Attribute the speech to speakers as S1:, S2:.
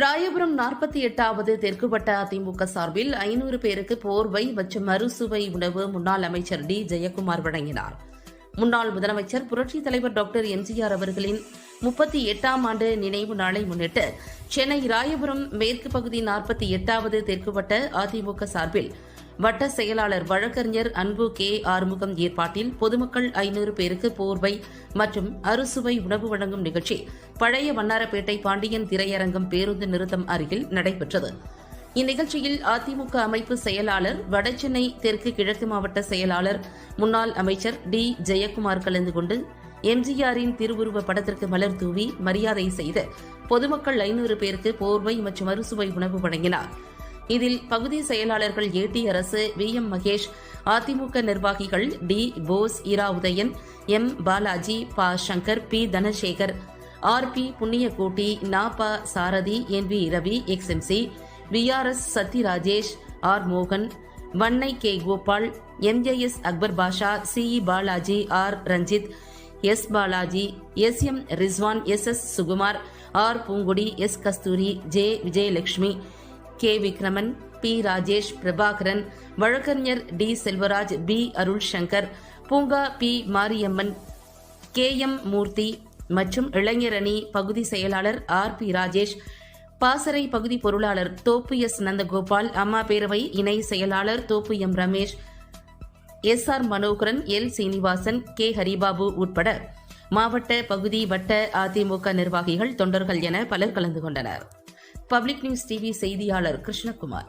S1: ராயபுரம் நாற்பத்தி எட்டாவது தெற்குவட்ட அதிமுக சார்பில் ஐநூறு பேருக்கு போர்வை மற்றும் மறுசுவை உணவு முன்னாள் அமைச்சர் டி. ஜெயக்குமார் வழங்கினார். முன்னாள் முதலமைச்சர் புரட்சித் தலைவர் டாக்டர் எம்ஜிஆர் அவர்களின் முப்பத்தி எட்டாம் ஆண்டு நினைவு நாளை முன்னிட்டு சென்னை ராயபுரம் மேற்கு பகுதி நாற்பத்தி எட்டாவது தெற்குவட்ட அதிமுக சார்பில் வட்ட செயலாளர் வழக்கறிஞர் அன்பு கே ஆறுமுகம் ஏற்பாட்டில் பொதுமக்கள் ஐநூறு பேருக்கு போர்வை மற்றும் அறுசுவை உணவு வழங்கும் நிகழ்ச்சி பழைய வண்ணாரப்பேட்டை பாண்டியன் திரையரங்கம் பேருந்து நிறுத்தம் அருகில் நடைபெற்றது. இந்நிகழ்ச்சியில் அதிமுக அமைப்பு செயலாளர் வடசென்னை தெற்கு கிழக்கு மாவட்ட செயலாளர் முன்னாள் அமைச்சர் டி ஜெயக்குமார் கலந்து கொண்டு எம்ஜிஆரின் திருவுருவ படத்திற்கு மலர் தூவி மரியாதை செய்து பொதுமக்கள் ஐநூறு பேருக்கு போர்வை மற்றும் அறுசுவை உணவு வழங்கினார். இதில் பகுதி செயலாளர்கள் A D Arasu V M Mahesh AIADMK நிர்வாகிகள் D Bose Ira Udhayan M Balaji Pa Shankar P Dhanasekar R P Punniyakoti Na Pa Sarathi N V Ravi XMC VRS Sathi Rajesh R மோகன் Vannai K Gopal MJS Akbar Basha CE Balaji R Ranjith S Balaji S M Rizwan S S Sukumar R Poongudi S Kasthuri J Vijayalakshmi K. Vikraman P. Rajesh Prabhakaran வழக்கறிஞர் D. Selvaraj P. Arul Shankar பூங்கா P. Mariamman K. M. Murthy மற்றும் இளைஞரணி பகுதி செயலாளர் R. B. Rajesh பாசறை பகுதி பொருளாளர் தோப்பு எஸ். நந்தகோபால் அம்மா பேரவை இணை செயலாளர் Thoppu M. Ramesh S. R. Manoharan L. Srinivasan K. Haribabu உட்பட மாவட்ட பகுதி வட்ட அதிமுக நிர்வாகிகள் தொண்டர்கள் என பலர் கலந்து கொண்டனர். பப்ளிக் நியூஸ் டிவி செய்தியாளர் கிருஷ்ணகுமார்.